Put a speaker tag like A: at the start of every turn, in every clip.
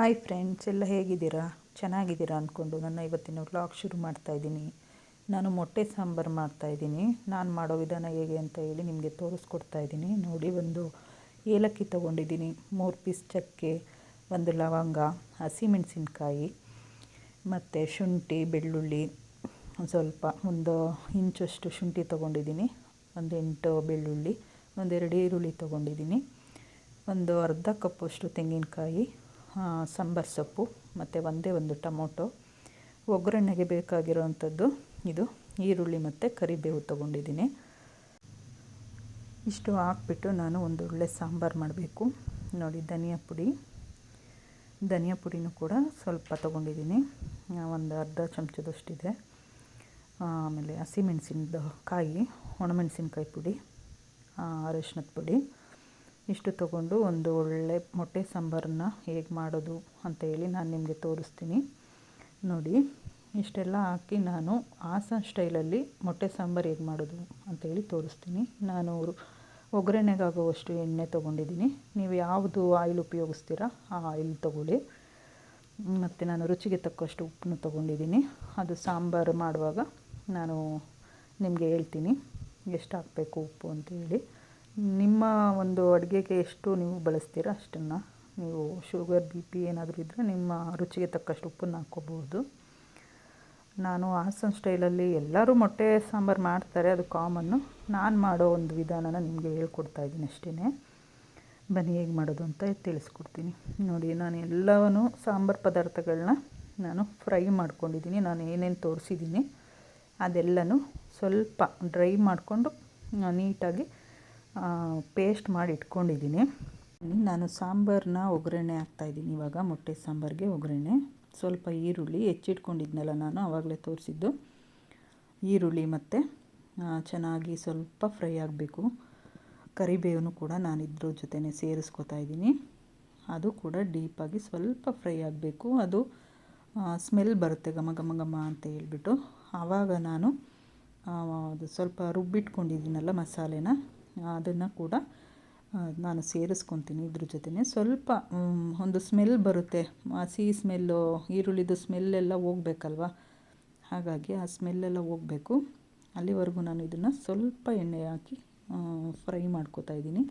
A: Hi friends ಎಲ್ಲ ಹೇಗಿದ್ದೀರಾ? ಚೆನ್ನಾಗಿದ್ದೀರಾ ಅಂದ್ಕೊಂಡು ನನ್ನ ಇವತ್ತಿನ ವ್ಲಾಗ್ ಶುರು ಮಾಡ್ತಾಯಿದ್ದೀನಿ ನಾನು ಮೊಟ್ಟೆ ಸಾಂಬಾರು ಮಾಡ್ತಾಯಿದ್ದೀನಿ ನಾನು ಮಾಡೋ ವಿಧಾನ ಹೇಗೆ ಅಂತ ಹೇಳಿ ನಿಮಗೆ ತೋರಿಸ್ಕೊಡ್ತಾ ಇದ್ದೀನಿ. ನೋಡಿ, ಒಂದು ಏಲಕ್ಕಿ ತೊಗೊಂಡಿದ್ದೀನಿ. ಮೂರು ಪೀಸ್ ಚಕ್ಕೆ, ಒಂದು ಲವಂಗ ಹಸಿಮೆಣಸಿನ್ಕಾಯಿ ಮತ್ತು ಶುಂಠಿ, ಬೆಳ್ಳುಳ್ಳಿ, ಒಂದು ಸ್ವಲ್ಪ, ಒಂದು ಇಂಚಷ್ಟು ಶುಂಠಿ ತೊಗೊಂಡಿದ್ದೀನಿ. ಒಂದು ಎಂಟು ಬೆಳ್ಳುಳ್ಳಿ ಒಂದೆರಡು ಈರುಳ್ಳಿ ತೊಗೊಂಡಿದ್ದೀನಿ. ಒಂದು ಅರ್ಧ ಕಪ್ಪಷ್ಟು ತೆಂಗಿನಕಾಯಿ ಸಾಂಬಾರು ಸೊಪ್ಪು, ಮತ್ತು ಒಂದೇ ಒಂದು ಟೊಮೊಟೊ. ಒಗ್ಗರಣೆಗೆ ಬೇಕಾಗಿರೋವಂಥದ್ದು ಇದು, ಈರುಳ್ಳಿ ಮತ್ತು ಕರಿಬೇವು ತೊಗೊಂಡಿದ್ದೀನಿ. ಇಷ್ಟು ಹಾಕ್ಬಿಟ್ಟು ನಾನು ಒಂದು ಒಳ್ಳೆ ಸಾಂಬಾರು ಮಾಡಬೇಕು. ನೋಡಿ, ಧನಿಯಾ ಪುಡಿ. ಧನಿಯಾ ಪುಡಿನೂ ಕೂಡ ಸ್ವಲ್ಪ ತೊಗೊಂಡಿದ್ದೀನಿ. ಒಂದು ಅರ್ಧ ಚಮಚದಷ್ಟಿದೆ. ಆಮೇಲೆ ಹಸಿಮೆಣಸಿನದು ಕಾಯಿ, ಒಣಮೆಣಸಿನ್ಕಾಯಿ ಪುಡಿ ಅರಶಿನದ ಪುಡಿ. ಇಷ್ಟು ತಗೊಂಡು ಒಂದು ಒಳ್ಳೆ ಮೊಟ್ಟೆ ಸಾಂಬಾರನ್ನ ಹೇಗೆ ಮಾಡೋದು ಅಂತ ಹೇಳಿ ನಾನು ನಿಮಗೆ ತೋರಿಸ್ತೀನಿ. ನೋಡಿ, ಇಷ್ಟೆಲ್ಲ ಹಾಕಿ ನಾನು ಹಾಸನ ಸ್ಟೈಲಲ್ಲಿ ಮೊಟ್ಟೆ ಸಾಂಬಾರು ಹೇಗೆ ಮಾಡೋದು ಅಂತೇಳಿ ತೋರಿಸ್ತೀನಿ. ನಾನು ಒಗ್ಗರಣೆಗಾಗುವಷ್ಟು ಎಣ್ಣೆ ತೊಗೊಂಡಿದ್ದೀನಿ. ನೀವು ಯಾವುದು ಆಯಿಲ್ ಉಪಯೋಗಿಸ್ತೀರ ಆ ಆಯಿಲ್ ತೊಗೊಳ್ಳಿ. ಮತ್ತು ನಾನು ರುಚಿಗೆ ತಕ್ಕಷ್ಟು ಉಪ್ಪನ್ನು ತೊಗೊಂಡಿದ್ದೀನಿ. ಅದು ಸಾಂಬಾರು ಮಾಡುವಾಗ ನಾನು ನಿಮಗೆ ಹೇಳ್ತೀನಿ, ಎಷ್ಟು ಹಾಕಬೇಕು ಉಪ್ಪು ಅಂತೇಳಿ ನಿಮ್ಮ ಒಂದು ಅಡುಗೆಗೆ ಎಷ್ಟು ನೀವು ಬಳಸ್ತೀರ ಅಷ್ಟನ್ನು? ನೀವು ಶುಗರ್, ಬಿ ಪಿ ಏನಾದರೂ ಇದ್ದರೆ ನಿಮ್ಮ ರುಚಿಗೆ ತಕ್ಕಷ್ಟು ಉಪ್ಪನ್ನು ಹಾಕ್ಕೋಬೋದು. ನಾನು ಹಾಸನ್ ಸ್ಟೈಲಲ್ಲಿ ಎಲ್ಲರೂ ಮೊಟ್ಟೆ ಸಾಂಬಾರು ಮಾಡ್ತಾರೆ, ಅದು ಕಾಮನ್ನು. ನಾನು ಮಾಡೋ ಒಂದು ವಿಧಾನನ ನಿಮಗೆ ಹೇಳ್ಕೊಡ್ತಾ ಇದ್ದೀನಿ ಅಷ್ಟೇ ಬನ್ನಿ ಹೇಗೆ ಮಾಡೋದು ಅಂತ ತಿಳಿಸ್ಕೊಡ್ತೀನಿ. ನೋಡಿ, ನಾನು ಎಲ್ಲವನ್ನು ಸಾಂಬಾರು ಪದಾರ್ಥಗಳನ್ನ ನಾನು ಫ್ರೈ ಮಾಡ್ಕೊಂಡಿದ್ದೀನಿ. ನಾನು ಏನೇನು ತೋರಿಸಿದ್ದೀನಿ ಅದೆಲ್ಲನೂ ಸ್ವಲ್ಪ ಡ್ರೈ ಮಾಡಿಕೊಂಡು ನೀಟಾಗಿ ಪೇಸ್ಟ್ ಮಾಡಿ ಇಟ್ಕೊಂಡಿದ್ದೀನಿ. ನಾನು ಸಾಂಬಾರನ್ನ ಒಗ್ಗರಣೆ ಹಾಕ್ತಾಯಿದ್ದೀನಿ ಇವಾಗ ಮೊಟ್ಟೆ ಸಾಂಬಾರಿಗೆ ಒಗ್ಗರಣೆ. ಸ್ವಲ್ಪ ಈರುಳ್ಳಿ ಹೆಚ್ಚಿಟ್ಕೊಂಡಿದ್ನಲ್ಲ ನಾನು ಆವಾಗಲೇ ತೋರಿಸಿದ್ದು. ಈರುಳ್ಳಿ ಮತ್ತು ಚೆನ್ನಾಗಿ ಸ್ವಲ್ಪ ಫ್ರೈ ಆಗಬೇಕು. ಕರಿಬೇವನ್ನು ಕೂಡ ನಾನು ಇದ್ರ ಜೊತೆನೇ ಸೇರಿಸ್ಕೊತಾ ಇದ್ದೀನಿ. ಅದು ಕೂಡ ಡೀಪಾಗಿ ಸ್ವಲ್ಪ ಫ್ರೈ ಆಗಬೇಕು. ಅದು ಸ್ಮೆಲ್ ಬರುತ್ತೆ ಘಮ ಘಮ ಘಮ ಅಂತ ಹೇಳ್ಬಿಟ್ಟು. ಆವಾಗ ನಾನು ಅದು ಸ್ವಲ್ಪ ರುಬ್ಬಿಟ್ಕೊಂಡಿದ್ದೀನಲ್ಲ ಮಸಾಲೆನ ಅದನ್ನು ಕೂಡ ನಾನು ಸೇರಿಸ್ಕೊತೀನಿ ಇದ್ರ ಜೊತೆನೇ. ಸ್ವಲ್ಪ ಒಂದು ಸ್ಮೆಲ್ ಬರುತ್ತೆ. ಹಸಿ ಸ್ಮೆಲ್ಲು ಈರುಳ್ಳಿದು ಸ್ಮೆಲ್ಲೆಲ್ಲ ಹೋಗ್ಬೇಕಲ್ವ? ಹಾಗಾಗಿ ಆ ಸ್ಮೆಲ್ಲೆಲ್ಲ ಹೋಗಬೇಕು. ಅಲ್ಲಿವರೆಗೂ ನಾನು ಇದನ್ನು ಸ್ವಲ್ಪ ಎಣ್ಣೆ ಹಾಕಿ ಫ್ರೈ ಮಾಡ್ಕೋತಾ ಇದ್ದೀನಿ.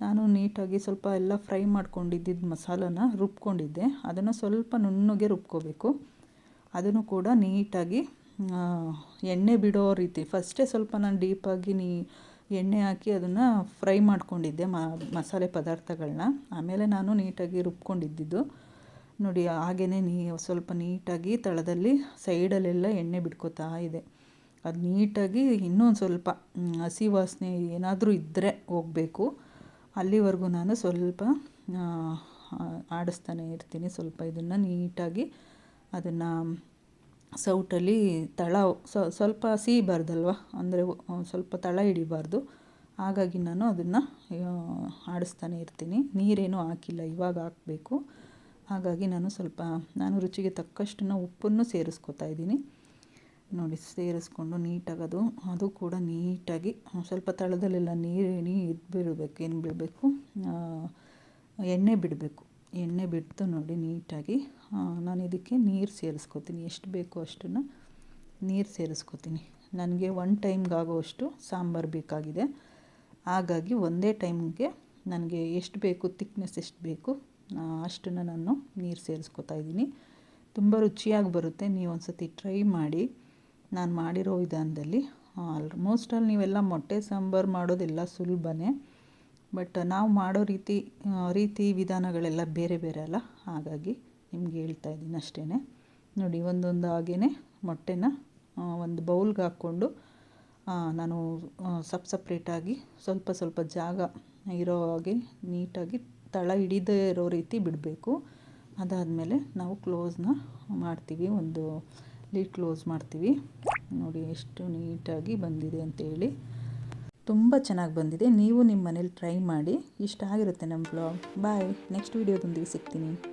A: ನಾನು ನೀಟಾಗಿ ಸ್ವಲ್ಪ ಎಲ್ಲ ಫ್ರೈ ಮಾಡ್ಕೊಂಡಿದ್ದಿದ್ದ ಮಸಾಲನ ರುಬ್ಕೊಂಡಿದ್ದೆ. ಅದನ್ನು ಸ್ವಲ್ಪ ನುಣ್ಣಗೆ ರುಬ್ಕೋಬೇಕು. ಅದನ್ನು ಕೂಡ ನೀಟಾಗಿ ಎಣ್ಣೆ ಬಿಡೋ ರೀತಿ. ಫಸ್ಟೇ ಸ್ವಲ್ಪ ನಾನು ಡೀಪಾಗಿ ನೀ ಎಣ್ಣೆ ಹಾಕಿ ಅದನ್ನು ಫ್ರೈ ಮಾಡ್ಕೊಂಡಿದ್ದೆ ಮಸಾಲೆ ಪದಾರ್ಥಗಳನ್ನ ಆಮೇಲೆ ನಾನು ನೀಟಾಗಿ ರುಬ್ಕೊಂಡಿದ್ದಿದ್ದು. ನೋಡಿ ಹಾಗೇ ನೀ, ಸ್ವಲ್ಪ ನೀಟಾಗಿ ತಳದಲ್ಲಿ ಸೈಡಲ್ಲೆಲ್ಲ ಎಣ್ಣೆ ಬಿಟ್ಕೋತಾ ಇದೆ. ಅದು ನೀಟಾಗಿ ಇನ್ನೂ ಒಂದು ಸ್ವಲ್ಪ ಹಸಿ ವಾಸನೆ ಏನಾದರೂ ಇದ್ದರೆ ಹೋಗಬೇಕು. ಅಲ್ಲಿವರೆಗೂ ನಾನು ಸ್ವಲ್ಪ ಆಡಿಸ್ತಾನೆ ಇರ್ತೀನಿ. ಸ್ವಲ್ಪ ಇದನ್ನು ನೀಟಾಗಿ ಅದನ್ನು ಸೌಟಲ್ಲಿ ತಳ ಸ್ವಲ್ಪ ಸೀಬಾರ್ದಲ್ವ ಅಂದರೆ ಸ್ವಲ್ಪ ತಳ ಹಿಡಿಬಾರ್ದು. ಹಾಗಾಗಿ ನಾನು ಅದನ್ನು ಆಡಿಸ್ತಾನೆ ಇರ್ತೀನಿ. ನೀರೇನು ಹಾಕಿಲ್ಲ, ಇವಾಗ ಹಾಕಬೇಕು. ಹಾಗಾಗಿ ನಾನು ಸ್ವಲ್ಪ, ನಾನು ರುಚಿಗೆ ತಕ್ಕಷ್ಟು ಉಪ್ಪನ್ನು ಸೇರಿಸ್ಕೊತಾ ಇದ್ದೀನಿ. ನೋಡಿ, ಸೇರಿಸ್ಕೊಂಡು ನೀಟಾಗಿ ಅದು ಅದು ಕೂಡ ನೀಟಾಗಿ, ಸ್ವಲ್ಪ ತಳದಲ್ಲೆಲ್ಲ ನೀರು ನೀರು ಬಿಡಬೇಕು ಏನು ಬಿಡಬೇಕು? ಎಣ್ಣೆ ಬಿಡಬೇಕು. ಎಣ್ಣೆ ಬಿಡ್ತು ನೋಡಿ ನೀಟಾಗಿ. ನಾನು ಇದಕ್ಕೆ ನೀರು ಸೇರಿಸ್ಕೊತೀನಿ. ಎಷ್ಟು ಬೇಕು ಅಷ್ಟನ್ನು ನೀರು ಸೇರಿಸ್ಕೊತೀನಿ. ನನಗೆ ಒನ್ ಟೈಮ್ಗಾಗುವಷ್ಟು ಸಾಂಬಾರು ಬೇಕಾಗಿದೆ. ಹಾಗಾಗಿ ಒಂದೇ ಟೈಮ್ಗೆ ನನಗೆ ಎಷ್ಟು ಬೇಕು ತಿಕ್ನೆಸ್ ಎಷ್ಟು ಬೇಕು ಅಷ್ಟನ್ನು ನಾನು ನೀರು ಸೇರಿಸ್ಕೊತಾ ಇದ್ದೀನಿ. ತುಂಬ ರುಚಿಯಾಗಿ ಬರುತ್ತೆ. ನೀವು ಒಂದು ಸತಿ ಟ್ರೈ ಮಾಡಿ. ನಾನು ಮಾಡಿರೋ ವಿಧಾನದಲ್ಲಿ ಆಲ್ಮೋಸ್ಟ್ ಅಲ್ಲಿ ನೀವೆಲ್ಲ ಮೊಟ್ಟೆ ಸಾಂಬಾರು ಮಾಡೋದೆಲ್ಲ ಸುಲಭನೇ. ಬಟ್ ನಾವು ಮಾಡೋ ರೀತಿ ರೀತಿ ವಿಧಾನಗಳೆಲ್ಲ ಬೇರೆ ಬೇರೆ ಅಲ್ಲ. ಹಾಗಾಗಿ ನಿಮ್ಗೆ ಹೇಳ್ತಾ ಇದ್ದೀನಿ ಅಷ್ಟೇ ನೋಡಿ, ಒಂದೊಂದು ಹಾಗೇ ಮೊಟ್ಟೆನ ಒಂದು ಬೌಲ್ಗೆ ಹಾಕ್ಕೊಂಡು ನಾನು ಸಪ್ ಸಪ್ರೇಟಾಗಿ ಸ್ವಲ್ಪ ಸ್ವಲ್ಪ ಜಾಗ ಇರೋ ಹಾಗೆ ನೀಟಾಗಿ ತಳ ಹಿಡಿದೇ ಇರೋ ರೀತಿ ಬಿಡಬೇಕು. ಅದಾದಮೇಲೆ ನಾವು ಕ್ಲೋಸ್ನ ಮಾಡ್ತೀವಿ. ಒಂದು ಲೀಡ್ ಕ್ಲೋಸ್ ಮಾಡ್ತೀವಿ. ನೋಡಿ, ಎಷ್ಟು ನೀಟಾಗಿ ಬಂದಿದೆ ಅಂತೇಳಿ. ತುಂಬ ಚೆನ್ನಾಗಿ ಬಂದಿದೆ. ನೀವು ನಿಮ್ಮ ಮನೇಲಿ ಟ್ರೈ ಮಾಡಿ. ಇಷ್ಟ ಆಗಿರುತ್ತೆ ನಮ್ಮ ಬ್ಲಾಗ್ ಬಾಯ್ ನೆಕ್ಸ್ಟ್ ವೀಡಿಯೋದೊಂದಿಗೆ ಸಿಗ್ತೀನಿ.